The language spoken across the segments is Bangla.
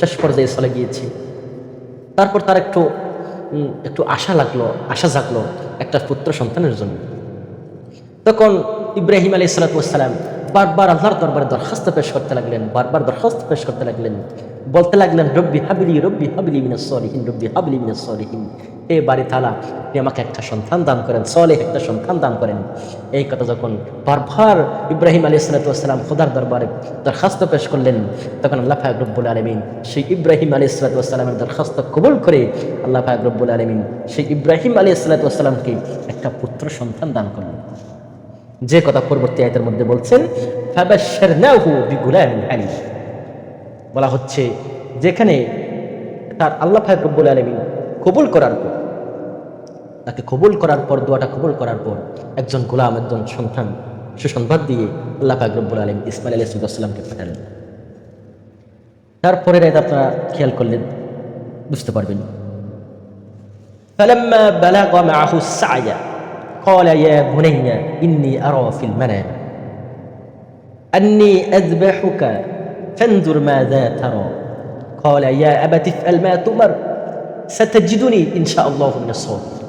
শেষ পর্যায়ে চলে গিয়েছি। তারপর তার একটু একটু আশা লাগল, আশা জাগলো একটা পুত্র সন্তানের জন্য। তখন ইব্রাহিম আলী সালাতাম বারবার আল্লাহর দরবারে দরখাস্ত পেশ করতে লাগলেন, বারবার দরখাস্ত পেশ করতে লাগলেন। বলতে লাগলেন, রব্বি হাবিলি রব্বি হাবিলি মিনাস সলিহিন, রব্বি হাবিলি মিনাস সলিহিন। হে বাড়ি তালা আপনি আমাকে একটা সন্তান দান করেন সলে একটা সন্তান দান করেন। এই কথা যখন বারবার ইব্রাহিম আলী সালাতাম খোদার দরবারে দরখাস্ত পেশ করলেন, তখন আল্লাহ ফায়াক রব্বুল আলমিন সেই ইব্রাহিম আলী সালাতামের দরখাস্ত কবুল করে আল্লাহ ফায়াক রব্বুল আলমিন সেই ইব্রাহিম আলী সালাতামকে একটা পুত্র সন্তান দান করলেন। যে কথা পরবর্তী আয়তের মধ্যে বলছেন বলা হচ্ছে, যেখানে তার আল্লাহ ফাইক রব্বুল আলমিন কবুল করার পর তাকে কবুল করার পর দোয়াটা কবুল করার পর একজন গোলাম একজন সন্তান সুসংবাদ দিয়ে আল্লাহ ফাইক রব্বুল আলম ইসমাইল আলী সাল্লামকে পাঠালেন তারপরের আয়ত আপনারা খেয়াল করলেন বুঝতে পারবেন فلما بلغ معه السعي قال يا بني إني أرى في المنام أني أذبحك فانظر ماذا ترى قال يا أبت افعل ما تؤمر ستجدني إن شاء الله من الصابرين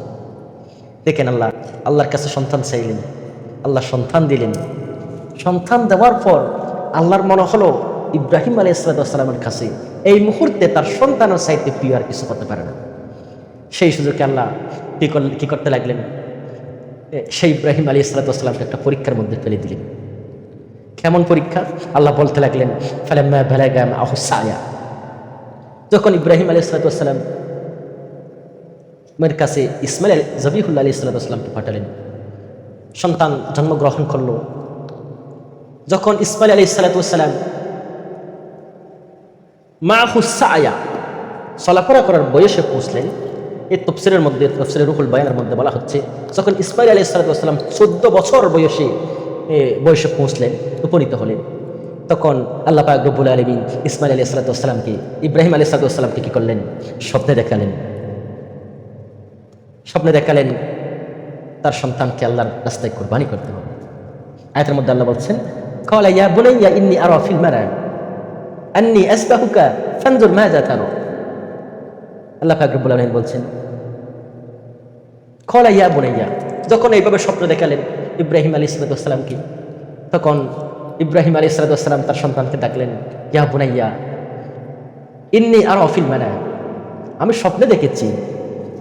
দেখেন আল্লাহ, আল্লাহর কাছে সন্তান চাইলেন, আল্লাহ সন্তান দিলেন। সন্তান দেওয়ার পর আল্লাহর মনে হলো ইব্রাহিম আলী ইসলাতামের কাছে এই মুহূর্তে তার সন্তানের চাইতে প্রিয় আর কিছু করতে পারে না। সেই সুযোগে আল্লাহ কি করলেন কি করতে লাগলেন? সেই ইব্রাহিম আলী ইসলাতামকে একটা পরীক্ষার মধ্যে ফেলে দিলেন। কেমন পরীক্ষা? আল্লাহ বলতে লাগলেন বালাগা আহুসায়া যখন ইব্রাহিম আলী ইসলাতাম মের কাছে ইসমাইল জবিহুল্লা আলী ইসলাতামকে পাঠালেন। সন্তান জন্মগ্রহণ করল। যখন ইসমাইল আলী ইসলাতাম মা হুসায়া চলাফেরা করার বয়সে পৌঁছলেন এই তফসিরের মধ্যে তফসিরের রুহুল বয়ানের মধ্যে বলা হচ্ছে, যখন ইসমাইল আলী সালাতাম চোদ্দ বছর বয়সে বয়সে পৌঁছলেন, উপনীত হলেন, তখন আল্লাহ পাক রব্বুল আলমিন ইসমাইল আলী সালাতামকে ইব্রাহিম আলী সালাতামকে কী করলেন? স্বপ্নে দেখালেন। স্বপ্নে দেখালেন তার সন্তানকে আল্লাহর রাস্তায় কোরবানি করতে হবে। আয়াতের মধ্যে আল্লাহ বলছেন, কলা ইয়া বুনাইয়া ইন্নি আরা ফিল মারাম আন্নি আসবাহুকা ফানজুর মাযা তারা। আল্লাহ পাক রব্বুল বলছেন, কলা ইয়া বুনাইয়া, যখন এইভাবে স্বপ্ন দেখালেন ইব্রাহিম আলী সালাতামকে তখন ইব্রাহিম আলী সালাতাম তার সন্তানকে ডাকলেন, ইয়া বুনাইয়া, ইন্নি আর অফিল মানা আমি স্বপ্নে দেখেছি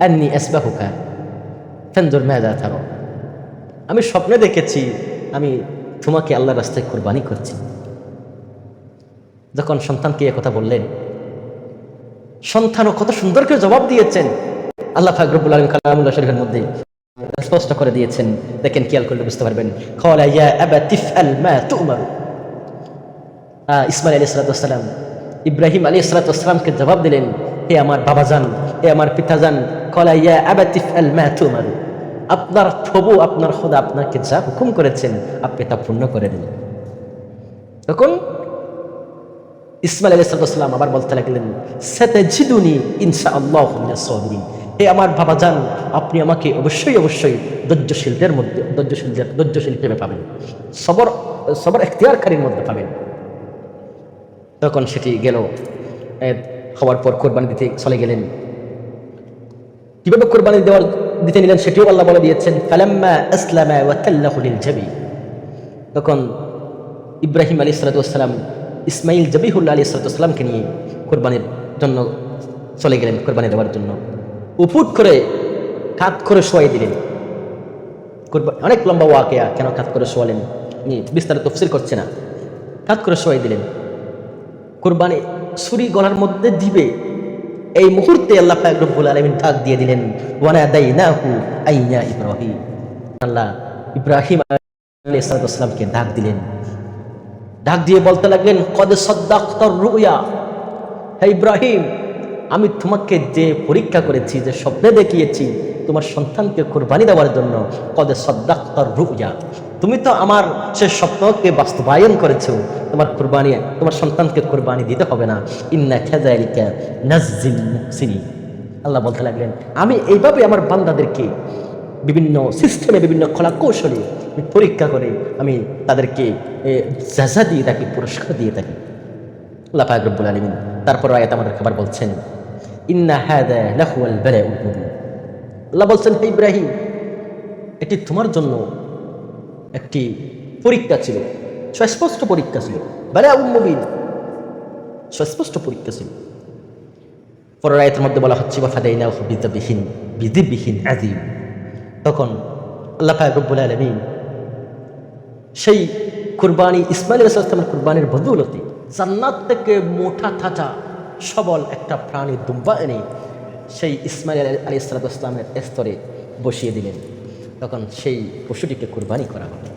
আন্নি আসবাহুকা। ফানজুর মাযা তারা আমি স্বপ্নে দেখেছি, আমি তোমাকে আল্লাহর রাস্তায় কোরবানি করছি। যখন সন্তানকে এ কথা বললেন, সন্তানও কত সুন্দর করে জবাব দিয়েছেন। আল্লাহ ফাকরুল আলম কালামুল্লাহ শরীফের মধ্যে স্পষ্ট করে দিয়েছেন। দেখেন খেয়াল করলে বুঝতে পারবেন। ইসমাইল আলী সালাতাম ইব্রাহিম আলী সালাতামকে জবাব দিলেন হে আমার বাবাজান হে আমার পিতা যান ইয়া আবা তিফআল মা তুমারু। আপনার প্রভু আপনার খোদা আপনাকে যা হুকুম করেছেন আপনি তা পূর্ণ করে দিন। তখন ইসমাইল আলী সাল্লাম আবার বলতে লাগলেন সেতে জিদুনি ইনসা আল্লাহ সহরিন হে আমার বাবা যান আপনি আমাকে অবশ্যই অবশ্যই ধৈর্যশীলদের মধ্যে ধৈর্যশীলদের ধৈর্যশীল হিসেবে পাবেন। সবর সবর এখতিয়ারকারীর মধ্যে পাবেন। তখন সেটি গেল। এ, হওয়ার পর কোরবানি দিতে চলে গেলেন। কীভাবে কোরবানি দেওয়ার দিতে নিলেন সেটিও আল্লাহ বলে দিয়েছেন তখন ইব্রাহিম আলী সালাতাম ইসমাইল জবিহুল্লা আলী সালাতামকে নিয়ে কোরবানির জন্য চলে গেলেন, কোরবানি দেওয়ার জন্য। উপুট করে কাত করে শোয়াই দিলেন। কোরবানি অনেক লম্বা ওয়াকেয়া কেন কাত করে শোয়ালেন? বিস্তারিত তফসিল করছে না। কাত করে শোয়াই দিলেন। কোরবানি ছুরি গলার মধ্যে দিবে। এই মুহূর্তে আল্লাহ পাক রব্বুল আলামিন ডাক দিয়ে দিলেন ওয়ানা দাইনাহু আইয়া ইব্রাহিম। আল্লাহ ইব্রাহিম সালামকে ডাক দিলেন। ডাক দিয়ে বলতে লাগলেন, কদ সদ্দাক্তর রুয়া। হে ইব্রাহিম আমি তোমাকে যে পরীক্ষা করেছি, যে স্বপ্নে দেখিয়েছি, তোমার সন্তানকে কোরবানি দেওয়ার জন্য, কদে সদ্দাক্তর রুয়া। তুমি তো আমার সে স্বপ্নকে বাস্তবায়ন করেছ, তোমার কোরবানি, তোমার সন্তানকে কোরবানি দিতে হবে না। ইন্না খেজাইলিকা আল্লাহ বলতে লাগলেন, আমি এইভাবে আমার বান্দাদেরকে বিভিন্ন সিস্টেমে, বিভিন্ন কলা কৌশলে পরীক্ষা করে, আমি তাদেরকে জাজা দিয়ে থাকি, পুরস্কার দিয়ে থাকি। আল্লাহ পাক রব্বুল আলমিন, তারপর আয়াত আমাদের খাবার বলছেন ইন্না হাদা লাহুয়াল বালাউল মুবিন আল্লাহ বলছেন, হে ইব্রাহিম, এটি তোমার জন্য একটি পরীক্ষা ছিল, সুস্পষ্ট পরীক্ষা ছিল বালাউল মুবিন। সুস্পষ্ট পরীক্ষা ছিল। পরের আয়াতের মধ্যে বলা হচ্ছে বা ফাদাইনা বিদ্যাবিহীন বিধিবিহীন আজিম তখন আল্লাহ পাক রব্বুল আলমিন সেই কুরবানি, ইসমাইল ইসলামের কুরবানির বদৌলতে জান্নাত থেকে মোটা থাচা সবল একটা প্রাণী দুম্বা এনে সেই ইসমাইল আলী ইসলামের স্তরে বসিয়ে দিলেন। তখন সেই পশুটিকে কুরবানি করা হলো।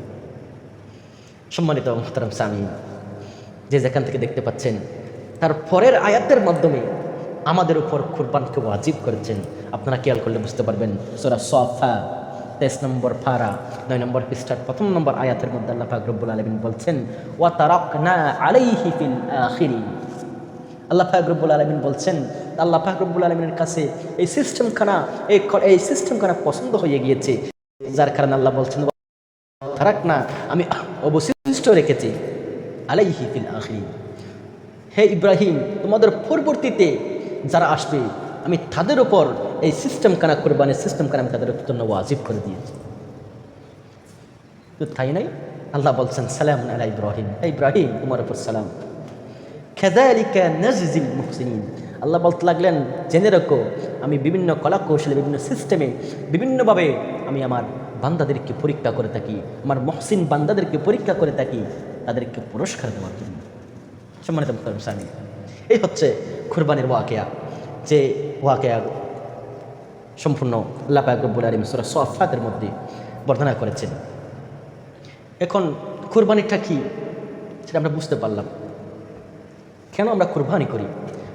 সম্মানিত মোহতারাম স্বামী, যে যেখান থেকে দেখতে পাচ্ছেন, তার পরের আয়াতের মাধ্যমে আমাদের উপর কুরবানকে ওয়াজিব করেছেন। আপনারা খেয়াল করলে বুঝতে পারবেন, সোরা সফা, তেইশ নম্বর ফারা নয় নম্বর পৃষ্ঠার প্রথম নম্বর আয়াতের মধ্যে আল্লাহ পাক রব্বুল আলমিন বলছেন, ওয়া তারাকনা আলাইহি ফিল আখিরিন আল্লাহ পাক রব্বুল আলমিন বলছেন, আল্লাহ পাক রব্বুল আলমিনের কাছে এই সিস্টেমখানা এই এই সিস্টেমখানা পছন্দ হয়ে গিয়েছে। যার কারণে আল্লাহ বলছেন থারাক না, আমি অবশিষ্ট রেখেছি। আলাইহি ফিল হে ইব্রাহিম, তোমাদের পরবর্তীতে যারা আসবে, আমি তাদের ওপর এই সিস্টেম কানা কোরবানির সিস্টেম কানা আমি তাদের জন্য ওয়াজিব করে দিয়েছি। তো তাই নাই? আল্লাহ বলছেন, সালাম আলা ইব্রাহিম। ইব্রাহিম, তোমার উপর সালাম। খেদালিকা নাজিল মুহসিনিন আল্লাহ বলতে লাগলেন, জেনে রাখো, আমি বিভিন্ন কলা কৌশলে বিভিন্ন সিস্টেমে বিভিন্নভাবে আমি আমার বান্দাদেরকে পরীক্ষা করে থাকি, আমার মহসিন বান্দাদেরকে পরীক্ষা করে থাকি, তাদেরকে পুরস্কার দেওয়ার জন্য। সম্মানিত মুখতার এই হচ্ছে কুরবানির ওয়াকেয়া, যে ওয়াকেয়া সম্পূর্ণ আল্লাহ পাক রব্বুল আলম সুরা সফাতের মধ্যে বর্ণনা করেছেন। এখন কুরবানিটা কি, সেটা আমরা বুঝতে পারলাম। কেন আমরা কুরবানি করি?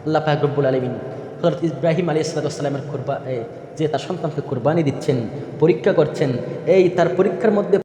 আল্লাহ পাক রব্বুল আলমিন হজরত ইব্রাহিম আলী ইসলাতামের কুরবা যে তার সন্তানকে কুরবানি দিচ্ছেন, পরীক্ষা করছেন, এই তার পরীক্ষার মধ্যে